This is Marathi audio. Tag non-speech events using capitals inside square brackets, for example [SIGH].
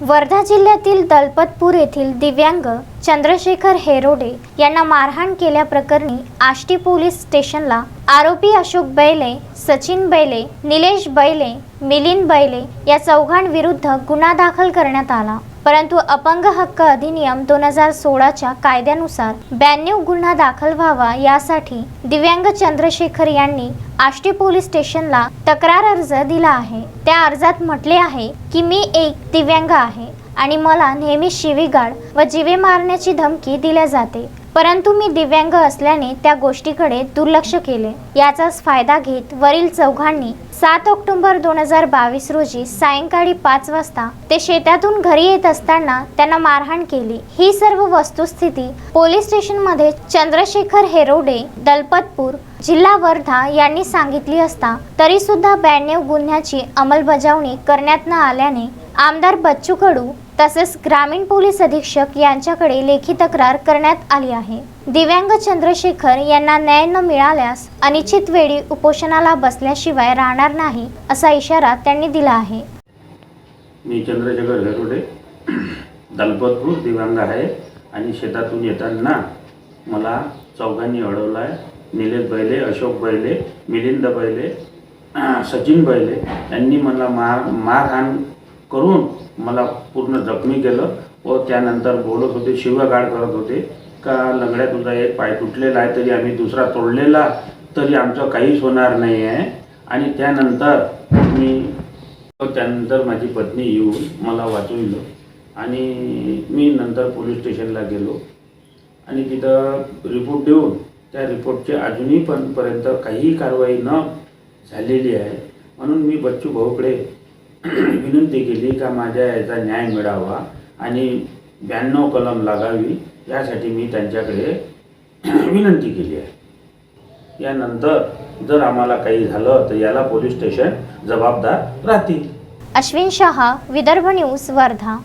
वर्धा जिल्ह्यातील दलपतपूर येथील दिव्यांग चंद्रशेखर हेरोडे यांना मारहाण केल्याप्रकरणी आष्टी पोलीस स्टेशनला आरोपी अशोक बैले सचिन बैले निलेश बैले मिलिंद बैले या चौघांविरुद्ध गुन्हा दाखल करण्यात आला. परंतु अपंग हक्क अधिनियम दोन हजार सोळाच्या कायद्यानुसार ब्याण्णव गुन्हा दाखल व्हावा यासाठी दिव्यांग चंद्रशेखर यांनी आष्टी पोलीस स्टेशनला तक्रार अर्ज दिला आहे. त्या अर्जात म्हटले आहे की मी एक दिव्यांग आहे आणि मला नेहमी शिवीगाळ व जीवे मारण्याची धमकी दिल्या जाते. परंतु मी दिव्यांग असल्याने त्या गोष्टीकडे दुर्लक्ष केले. याचाच फायदा घेत वरील चौघांनी सात ऑक्टोबर दोन हजार बावीस रोजी सायंकाळी पाच वाजता ते शेतातून घरी येत असताना त्यांना मारहाण केली. ही सर्व वस्तुस्थिती पोलीस स्टेशनमध्ये चंद्रशेखर हेरोडे दलपतपूर जिल्हा वर्धा यांनी सांगितली असता तरी सुद्धा ब्याण्णव गुन्ह्याची अंमलबजावणी करण्यात न आल्याने आमदार बच्चू कडू तसेच ग्रामीण पोलीस अधीक्षक यांच्याकडे लेखी तक्रार करण्यात आली आहे. दिव्यांग चंद्रशेखर यांना न्याय न मिळाल्यास अनिश्चित वेळी उपोषणाला बसल्याशिवाय राहणार नाही असा इशारा त्यांनी दिला आहे. मी चंद्रशेखर घरोडे दलपतपूर दिव्यांग आहे आणि शेतातून येताना मला चौघांनी अडवला आहे निलेश बैले अशोक बैले मिलिंद बैले [CLEARS THROAT] सचिन बैले यांनी मला मार मारहाण करून मला पूर्ण जखमी केलं व त्यानंतर बोलत होते शिवगाळ करत होते. का लंगड्या तुझा एक पाय तुटलेला आहे तरी आम्ही दुसरा तोडलेला तरी आमचं काहीच होणार नाही आहे. आणि त्यानंतर मी त्यानंतर माझी पत्नी येऊन मला वाचविलं. आणि मी नंतर पोलीस स्टेशनला गेलो. आणि तिथं रिपोर्ट देऊन त्या रिपोर्टची अजूनही पण पर्यंत काहीही कारवाई न झालेली आहे. म्हणून मी बच्चू भाऊकडे विनंती केली का माझ्या याचा न्याय मिळावा आणि ब्याण्णव कलम लागावी यासाठी मी त्यांच्याकडे विनंती केली आहे. यानंतर जर आम्हाला काही झालं तर याला पोलीस स्टेशन जबाबदार राहतील. अश्विन शहा विदर्भ न्यूज वर्धा.